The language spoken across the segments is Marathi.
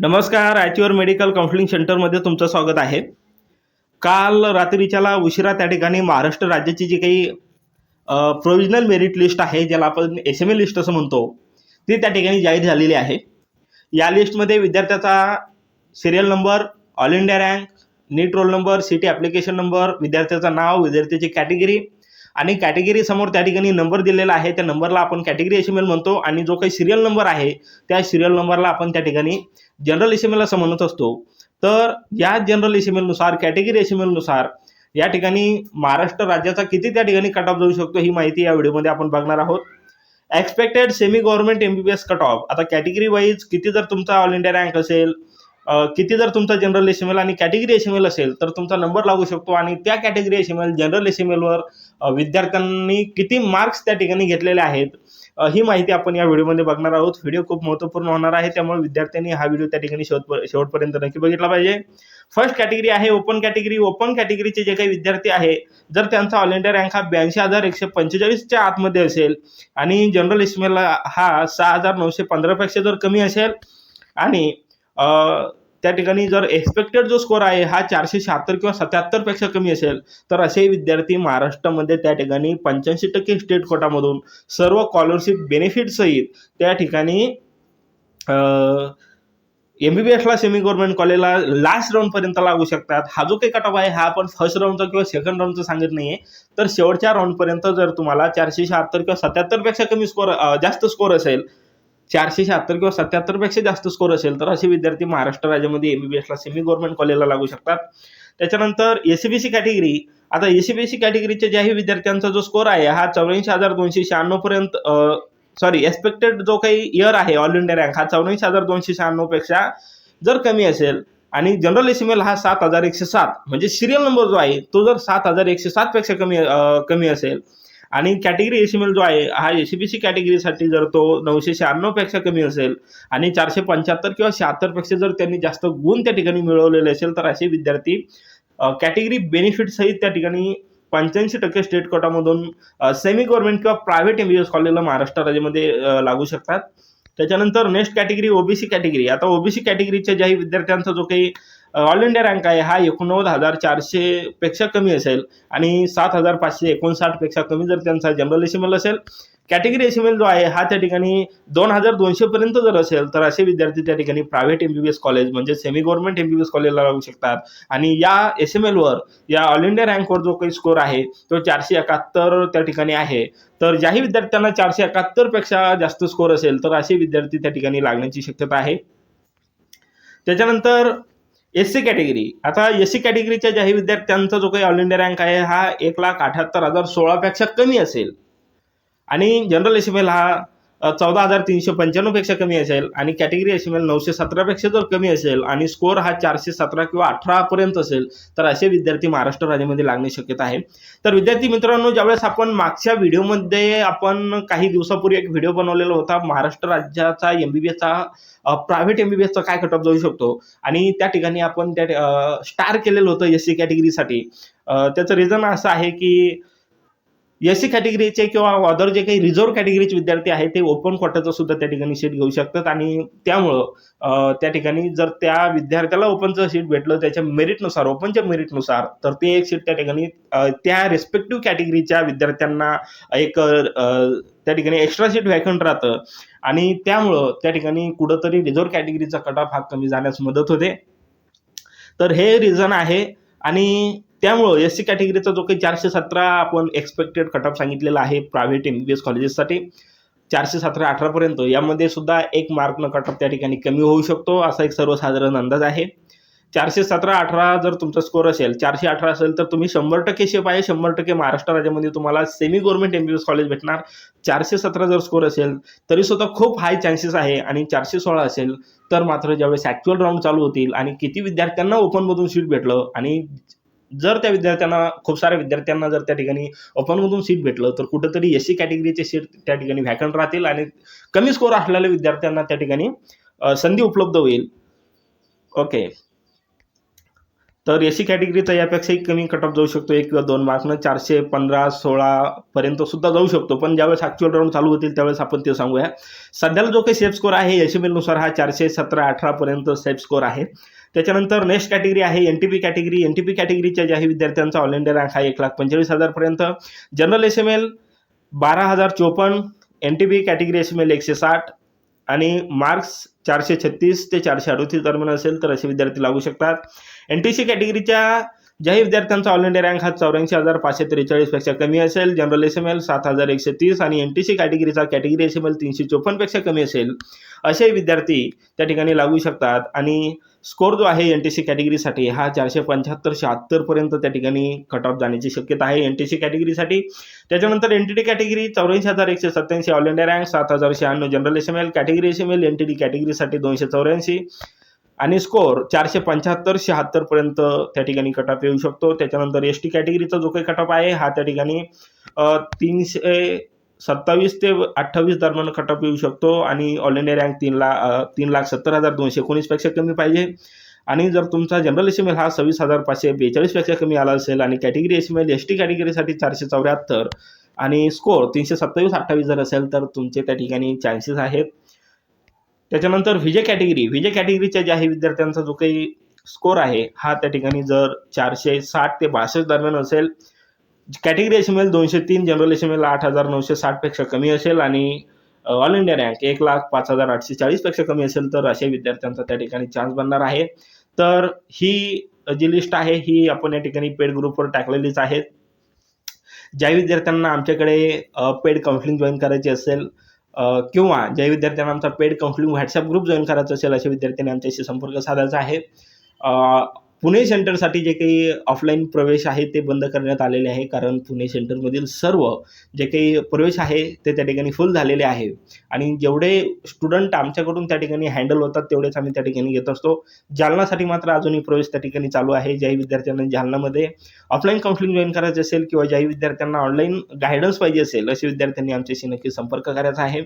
नमस्कार ॲच्युअर मेडिकल काउन्सिलिंग सेंटरमध्ये तुमचं स्वागत आहे. काल रात्रीच्याला उशिरा त्या ठिकाणी महाराष्ट्र राज्याची जी काही प्रोविजनल मेरिट लिस्ट आहे ज्याला आपण एस एम ए लिस्ट असं म्हणतो ती त्या ठिकाणी जाहीर झालेली आहे. या लिस्टमध्ये विद्यार्थ्याचा serial number all India rank NEET roll number city application number विद्यार्थ्याचं नाव विद्यार्थ्याची कॅटेगरी आणि कॅटेगरी समोर त्या ठिकाणी नंबर दिलेला आहे. त्या नंबरला आपण कॅटेगरी एस एम एल म्हणतो आणि जो काही सिरियल नंबर आहे त्या सिरियल नंबरला आपण त्या ठिकाणी जनरल एस एम असतो. तर या जनरल एस एम एलनुसार कॅटेगरी एस एम एलनुसार या ठिकाणी महाराष्ट्र राज्याचा किती त्या ठिकाणी कट ऑफ जाऊ शकतो ही माहिती या व्हिडिओमध्ये आपण बघणार आहोत. Expected semi government M B B S cut off आता कॅटेगरी वाईज किती जर तुमचा ऑल इंडिया रँक असेल किती जर तुमचा जनरल एस एम एल आणि कॅटेगरी एस एम एल असेल तर तुमचा नंबर लागू शकतो. आणि त्या category S M L general S M एलवर विद्यार्थ्यांनी किती मार्क्स त्या ठिकाणी घेतलेले आहेत ही माहिती आपण या व्हिडिओमध्ये बघणार आहोत. व्हिडिओ खूप महत्त्वपूर्ण होणार आहे. त्यामुळे विद्यार्थ्यांनी हा व्हिडिओ त्या ठिकाणी शेवट शेवटपर्यंत नक्की बघितला पाहिजे. फर्स्ट कॅटेगरी आहे ओपन कॅटेगरी ओपन कॅटेगरीचे जे काही विद्यार्थी आहे जर त्यांचा ऑल इंडिया रँक हा ब्याऐंशी हजार एकशे पंचेचाळीसच्या आतमध्ये असेल आणि जनरल एसमेल हा सहा हजार नऊशे पंधरापेक्षा जर कमी असेल आणि त्या ठिकाणी जर एक्सपेक्टेड जो स्कोर आहे हा चारशे शहात्तर किंवा सत्याहत्तरपेक्षा कमी असेल तर असे विद्यार्थी महाराष्ट्रामध्ये त्या ठिकाणी पंच्याऐंशी टक्के स्टेट कोटामधून सर्व स्कॉलरशिप बेनिफिट सहित त्या ठिकाणी एम बी बी एसला सेमी गव्हर्नमेंट कॉलेजला लास्ट राऊंडपर्यंत लागू शकतात. हा जो काही कट आहे हा आपण फर्स्ट राऊंडचा किंवा सेकंड राऊंडचा सांगत नाही आहे तर शेवटच्या राऊंडपर्यंत जर तुम्हाला चारशे शहात्तर किंवा सत्याहत्तरपेक्षा कमी स्कोर जास्त स्कोर असेल चारशे शहात्तर किंवा सत्याहत्तरपेक्षा जास्त स्कोर असेल तर असे विद्यार्थी महाराष्ट्र राज्यामध्ये एम बी बी एसला सेमी गव्हर्नमेंट कॉलेजला लागू शकतात. त्याच्यानंतर SEBC C B C category आता एसीबीसी कॅटेगरीच्या ज्याही विद्यार्थ्यांचा जो स्कोर आहे हा चौऱ्याऐंशी हजार दोनशे शहाण्णवपर्यंत सॉरी एक्सपेक्टेड जो काही इयर आहे ऑल इंडिया रँक हा चौऱ्याऐंशी हजार दोनशे शहाण्णवपेक्षा जर कमी असेल आणि जनरल एसिमेल हा सात हजार एकशे सात म्हणजे सिरियल नंबर जो आहे तो जर सात हजार एकशे सातपेक्षा कमी कमी असेल आणि कॅटेगरी एसिमेल जो आहे हा एसीबीसी बी सी कॅटेगरीसाठी जर तो नऊशे शहाण्णवपेक्षा कमी असेल आणि चारशे पंच्याहत्तर किंवा शहात्तरपेक्षा जर त्यांनी जास्त गुण त्या ठिकाणी मिळवलेले असेल तर असे विद्यार्थी कॅटेगरी बेनिफिट सहित त्या ठिकाणी पंच्याऐंशी टक्के स्टेट कोटामधून सेमी गव्हर्नमेंट किंवा प्रायव्हेट एम बी एस कॉलेजला महाराष्ट्र राज्यामध्ये लागू शकतात. त्याच्यानंतर नेक्स्ट कॅटेगरी ओबीसी कॅटेगरी आता ओबीसी कॅटेगरीच्या ज्याही विद्यार्थ्यांचा जो काही ऑल इंडिया रँक आहे. हा एकोणनव्वद हजार चारशे पेक्षा कमी असेल आणि सात हजार पाचशे एकोणसाठपेक्षा कमी जर त्यांचा जनरल एसिमेल असेल कॅटेगरी एसिमेल जो आहे हा त्या ठिकाणी दोन हजार दोनशे पर्यंत जर असेल तर असे विद्यार्थी त्या ठिकाणी private M B B S college म्हणजे semi government M B B S कॉलेजला लागू शकतात. आणि या एस एम एलवर या ऑल इंडिया रँकवर जो काही स्कोर आहे तो चारशे एकाहत्तर त्या ठिकाणी आहे. तर ज्याही विद्यार्थ्यांना चारशे एकाहत्तरपेक्षा जास्त स्कोर असेल तर असे विद्यार्थी त्या ठिकाणी लागण्याची शक्यता आहे. त्याच्यानंतर एस सी कॅटेगरी. आता एस सी कॅटेगरीच्या ज्याही विद्यार्थ्यांचा जो काही ऑल इंडिया रँक आहे हा एक लाख अठ्याहत्तर हजार सोळापेक्षा कमी असेल. आणि जनरल एस एम एल हा चौदा हजार तीनशे पंच्याण्णवपेक्षा कमी असेल आणि कॅटेगरी एस एम नऊशे सतरापेक्षा जर कमी असेल आणि स्कोअर हा चारशे सतरा किंवा अठरापर्यंत असेल तर असे विद्यार्थी महाराष्ट्र राज्यामध्ये लागणे शक्यता आहे. तर विद्यार्थी मित्रांनो ज्यावेळेस आपण मागच्या व्हिडिओमध्ये आपण काही दिवसापूर्वी एक व्हिडिओ बनवलेला होता महाराष्ट्र राज्याचा एम बी बी एसचा प्रायव्हेट एम बी बी एसचा काय कटअप जाऊ शकतो? आणि त्या ठिकाणी आपण त्या स्टार केलेलं होतं एस सी कॅटेगरीसाठी त्याचं रिझन असं आहे की एस सी कॅटेगरीचे किंवा अदर जे काही रिझर्व्ह कॅटेगरीचे विद्यार्थी आहेत ते ओपन कोट्याचं सुद्धा त्या ठिकाणी सीट घेऊ शकतात. आणि त्यामुळं त्या ठिकाणी जर त्या विद्यार्थ्याला ओपनचं सीट भेटलं त्याच्या मेरिटनुसार ओपनच्या मेरिटनुसार तर ते एक सीट त्या ठिकाणी त्या रेस्पेक्टिव्ह कॅटेगरीच्या विद्यार्थ्यांना एक त्या ठिकाणी एक्स्ट्रा सीट व्हॅकंट राहतं. आणि त्यामुळं त्या ठिकाणी कुठंतरी रिझर्व्ह कॅटेगरीचा कट ऑफ हा कमी जाण्यास मदत होते. तर हे रिझन आहे. आणि त्यामुळं एस सी कॅटेगरीचा जो काही चारशे सतरा आपण एक्सपेक्टेड कट ऑफ सांगितलेला आहे private M B B S कॉलेजेससाठी चारशे सतरा अठरापर्यंत यामध्ये सुद्धा एक मार्कनं कट ऑफ त्या ठिकाणी कमी होऊ शकतो असा एक सर्वसाधारण अंदाज आहे. चारशे सतरा अठरा जर तुमचा स्कोर असेल चारशे अठरा असेल तर तुम्ही शंभर टक्के शेप आहे शंभर टक्के महाराष्ट्र राज्यामध्ये तुम्हाला semi government M B B S college भेटणार. चारशे सतरा जर स्कोर असेल तरी सुद्धा खूप हाय चान्सेस आहे आणि चारशे सोळा असेल तर मात्र ज्यावेळेस ॲक्च्युअल राऊंड चालू होतील आणि किती विद्यार्थ्यांना ओपनमधून सीट भेटलं आणि जर त्या विद्यार्थ्यांना खूप साऱ्या विद्यार्थ्यांना जर त्या ठिकाणी ओपनमधून सीट भेटलं तर कुठंतरी एस सी कॅटेगरीचे सीट त्या ठिकाणी व्हॅकंट राहतील आणि कमी स्कोर असलेल्या विद्यार्थ्यांना त्या ठिकाणी संधी उपलब्ध होईल. ओके तर एस सी कॅटेगरीचा यापेक्षाही कमी कट ऑफ जाऊ शकतो. एक किंवा दोन मार्कनं चारशे पंधरा सोळापर्यंत सुद्धा जाऊ शकतो. पण ज्यावेळेस ॲक्च्युअल राऊंड चालू होतील त्यावेळेस आपण ते सांगूया. सध्याला जो काही सेफ स्कोर आहे एस एम एलनुसार हा चारशे सतरा अठरापर्यंत सेफ स्कोर आहे. त्याच्यानंतर नेक्स्ट कॅटेगरी आहे N T P category N T P कॅटेगरीच्या ज्याही विद्यार्थ्यांचा ऑल इंडिया रँक हा एक लाख पंचेचाळीस हजारपर्यंत जनरल एस एम एल बारा हजार चोपन्न N T P category S M L एकशे साठ आणि मार्क्स चारशे छत्तीस ते चारशे अडतीस दरम्यान असेल तर असे विद्यार्थी लागू शकतात. एन टी सी कॅटेगरीच्या ज्याही विद्यार्थ्यांचा ऑल इंडिया रँक हा चौऱ्याऐंशी हजार पाचशे त्रेचाळीसपेक्षा कमी असेल. जनरल एस एम एल सात हजार एकशे तीस आणि एन टी सी कॅटेगरीचा कॅटेगरी एस एम एल तीनशे चोपन्नपेक्षा कमी असेल. असे विद्यार्थी त्या ठिकाणी लागू शकतात आणि स्कोर जो आहे एन टी सी कॅटेगरीसाठी हा चारशे पंच्याहत्तर शहात्तरपर्यंत त्या ठिकाणी कट ऑफ जाण्याची शक्यता आहे एन टी सी कॅटेगरीसाठी त्याच्यानंतर एन टी टी कॅटेगरी चौऱ्याऐंशी हजार एकशे सत्याऐंशी ऑल इंडिया रँक सात हजार शहाण्णव general S M L category S M L N T D कॅटेगरीसाठी दोनशे चौऱ्याऐंशी. आणि स्कोअर चारशे पंच्याहत्तर शहात्तरपर्यंत त्या ठिकाणी कट येऊ शकतो. त्याच्यानंतर एस टी कॅटेगरीचा जो काही कटअप आहे हा त्या ठिकाणी तीनशे सत्तावीस ते अठ्ठावीस दरम्यान कटअप येऊ शकतो. आणि ऑल इंडिया रँक तीन लाख तीन लाख सत्तर हजार दोनशे एकोणीसपेक्षा कमी पाहिजे. आणि जर तुमचा जनरल एस एम एल हा सव्वीस हजार पाचशे बेचाळीसपेक्षा कमी आला असेल आणि category S M L S T कॅटेगरीसाठी चारशे चौऱ्याहत्तर आणि स्कोअर तीनशे सत्तावीस अठ्ठावीस जर असेल तर तुमचे त्या ठिकाणी चान्सेस आहेत. त्याच्यानंतर व्हिजे कॅटेगरी व्हिजे कॅटेगरीच्या ज्याही विद्यार्थ्यांचा जो काही स्कोर आहे हा त्या ठिकाणी जर चारशे साठ ते बासष्ट दरम्यान असेल कॅटेगरी एस एम एल दोनशे तीन जनरल एस एम एल आठ हजार नऊशे साठपेक्षा कमी असेल आणि ऑल इंडिया रँक एक लाख पाच हजार आठशे चाळीसपेक्षा कमी असेल तर अशा विद्यार्थ्यांचा त्या ठिकाणी चान्स बनणार आहे. तर ही जी लिस्ट आहे ही आपण या ठिकाणी पेड ग्रुपवर टाकलेलीच आहे. ज्या विद्यार्थ्यांना आमच्याकडे पेड काउन्सिलिंग जॉईन करायची असेल किंवा ज्या विद्यार्थ्यांना आमचा paid counselling WhatsApp group join करायचा असेल अशा विद्यार्थ्यांनी आमच्याशी संपर्क साधायचा आहे. पुणे सेंटरसाठी जे काही ऑफलाईन प्रवेश आहे ते बंद करण्यात आलेले आहे. कारण पुणे सेंटरमधील सर्व जे काही प्रवेश आहे ते त्या ठिकाणी फुल झालेले आहे. आणि जेवढे स्टुडंट आमच्याकडून त्या ठिकाणी हँडल होतात तेवढेच आम्ही त्या ठिकाणी घेत असतो. जालनासाठी मात्र अजूनही प्रवेश त्या ठिकाणी चालू आहे. ज्याही विद्यार्थ्यांना जालनामध्ये ऑफलाईन काउन्सिलिंग जॉईन करायचं असेल किंवा ज्याही विद्यार्थ्यांना ऑनलाईन गायडन्स पाहिजे असेल असे विद्यार्थ्यांनी आमच्याशी नक्की संपर्क करायचा आहे.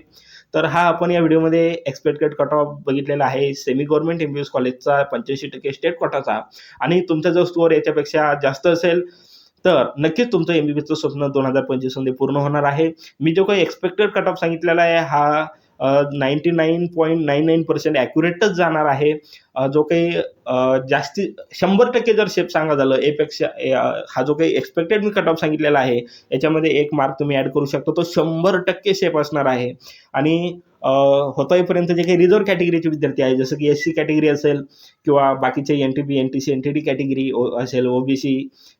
तर हा आपण या व्हिडिओमध्ये एक्सपेक्टेड कट ऑफ बघितलेला आहे. Semi government M B S कॉलेजचा पंच्याऐंशी टक्के स्टेट कोटाचा आणि तुमचा जर स्कोअर याच्यापेक्षा जास्त असेल तर नक्कीच तुमचं एम बी बी स्वप्न दोन हजार पंचवीसमध्ये पूर्ण होणार आहे. मी जो काही एक्सपेक्टेड कट ऑफ सांगितलेला आहे हा ninety nine point nine nine percent ॲक्युरेटच जाणार आहे. जो काही जास्ती शंभर टक्के जर शेप सांगा झालं एपेक्षा ए, हा जो काही एक्सपेक्टेड मी कट ऑफ सांगितलेला आहे याच्यामध्ये एक मार्क तुम्ही ॲड करू शकता तो शंभर टक्के शेप असणार आहे. आणि अ, जे काही रिझर्व कॅटेगरीचे विद्यार्थी आहे जसं की एस सी कॅटेगरी असेल किंवा बाकीचे N T P N T C N T D category असेल ओ बी सी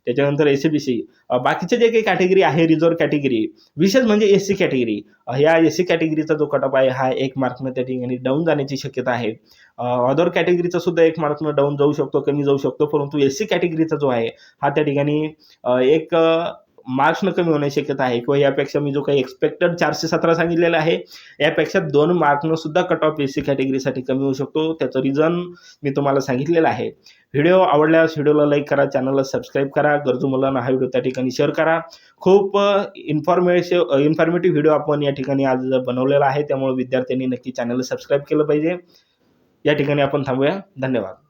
त्याच्यानंतर एस सी बी सी बाकीचे जे काही कॅटेगरी आहे रिझर्व कॅटेगरी विशेष म्हणजे एस सी कॅटेगरी ह्या एस सी कॅटेगरीचा जो कटअप आहे हा एक मार्कनं त्या ठिकाणी डाऊन जाण्याची शक्यता आहे. अदर कॅटेगरीचा सुद्धा एक मार्कनं डाऊन जाऊ शकतो कमी जाऊ शकतो परंतु एस सी कॅटेगरीचा जो आहे हा त्या ठिकाणी एक मार्क्सनं कमी होण्याची शक्यता आहे. किंवा यापेक्षा मी जो काही एक्सपेक्टेड चारशे सतरा सांगितलेला आहे यापेक्षा दोन मार्कनं सुद्धा कट ऑफ एस सी कॅटेगरीसाठी कमी होऊ शकतो. त्याचं रिझन मी तुम्हाला सांगितलेलं आहे. व्हिडिओ आवडल्यास व्हिडिओला लाईक करा चॅनलला सबस्क्राईब करा गरजू मुलांना हा व्हिडिओ त्या ठिकाणी शेअर करा. खूप इन्फॉर्मेशन इन्फॉर्मेटिव्ह व्हिडिओ आपण या ठिकाणी आज बनवलेला आहे. त्यामुळे विद्यार्थ्यांनी नक्की चॅनलला सबस्क्राईब केलं पाहिजे. या ठिकाणी आपण थांबूया. धन्यवाद.